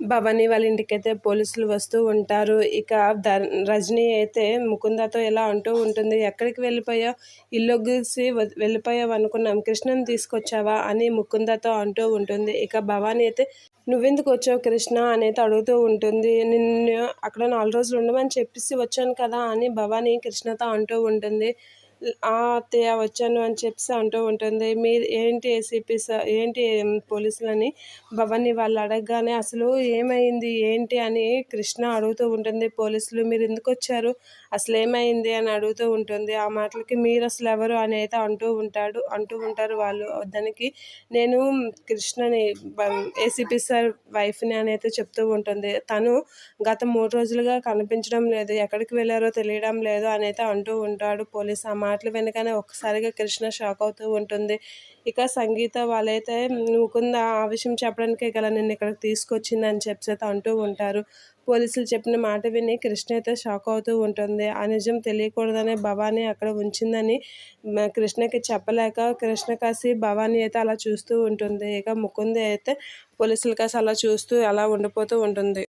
భవానీ వాళ్ళ ఇంటికైతే పోలీసులు వస్తూ ఉంటారు. ఇక ధర్ రజనీ అయితే ముకుందతో ఇలా అంటూ ఉంటుంది ఎక్కడికి వెళ్ళిపోయావు? ఇల్లొగ్గిసి వెళ్ళిపోయావు అనుకున్నాం. కృష్ణని తీసుకొచ్చావా? అని ముకుందతో అంటూ ఉంటుంది. ఇక భవానీ అయితే నువ్వెందుకు వచ్చావు కృష్ణ? అనేది అడుగుతూ ఉంటుంది. నిన్ను అక్కడ నాలుగు రోజులు ఉండమని చెప్పేసి వచ్చాను కదా అని భవానీ కృష్ణతో అంటూ ఉంటుంది. అత్తయ్య వచ్చాను అని చెప్పి అంటూ ఉంటుంది. మీరు ఏంటి ఏసీపీ సార్ ఏంటి పోలీసులని? భవాని వాళ్ళు అడగగానే అసలు ఏమైంది? ఏంటి అని కృష్ణ అడుగుతూ ఉంటుంది. పోలీసులు మీరు ఎందుకు వచ్చారు? అసలు ఏమైంది? అని అడుగుతూ ఉంటుంది. ఆ మాటలకి మీరు అసలు ఎవరు? అని అయితే అంటూ ఉంటాడు అంటూ ఉంటారు వాళ్ళు. దానికి నేను కృష్ణని ఏసీపీ సార్ వైఫ్ని అని అయితే చెప్తూ ఉంటుంది. తను గత మూడు రోజులుగా కనిపించడం లేదు. ఎక్కడికి వెళ్ళారో తెలియడం లేదు అని అయితే అంటూ ఉంటాడు పోలీస్ ఆ మాటలు వెనకనే ఒక్కసారిగా కృష్ణ షాక్ అవుతూ ఉంటుంది. ఇక సంగీత వాళ్ళైతే ముకుంద ఆ విషయం చెప్పడానికే గల నిన్ను ఇక్కడికి తీసుకొచ్చింది అని చెప్పి అంటూ ఉంటారు. పోలీసులు చెప్పిన మాట విని కృష్ణ అయితే షాక్ అవుతూ ఉంటుంది. ఆ నిజం తెలియకూడదనే భవానీ అక్కడ ఉంచిందని కృష్ణకి చెప్పలేక కృష్ణ కాసి భవానీ అయితే అలా చూస్తూ ఉంటుంది. ఇక ముకుంద అయితే పోలీసులు కాసి అలా చూస్తూ అలా ఉండిపోతూ ఉంటుంది.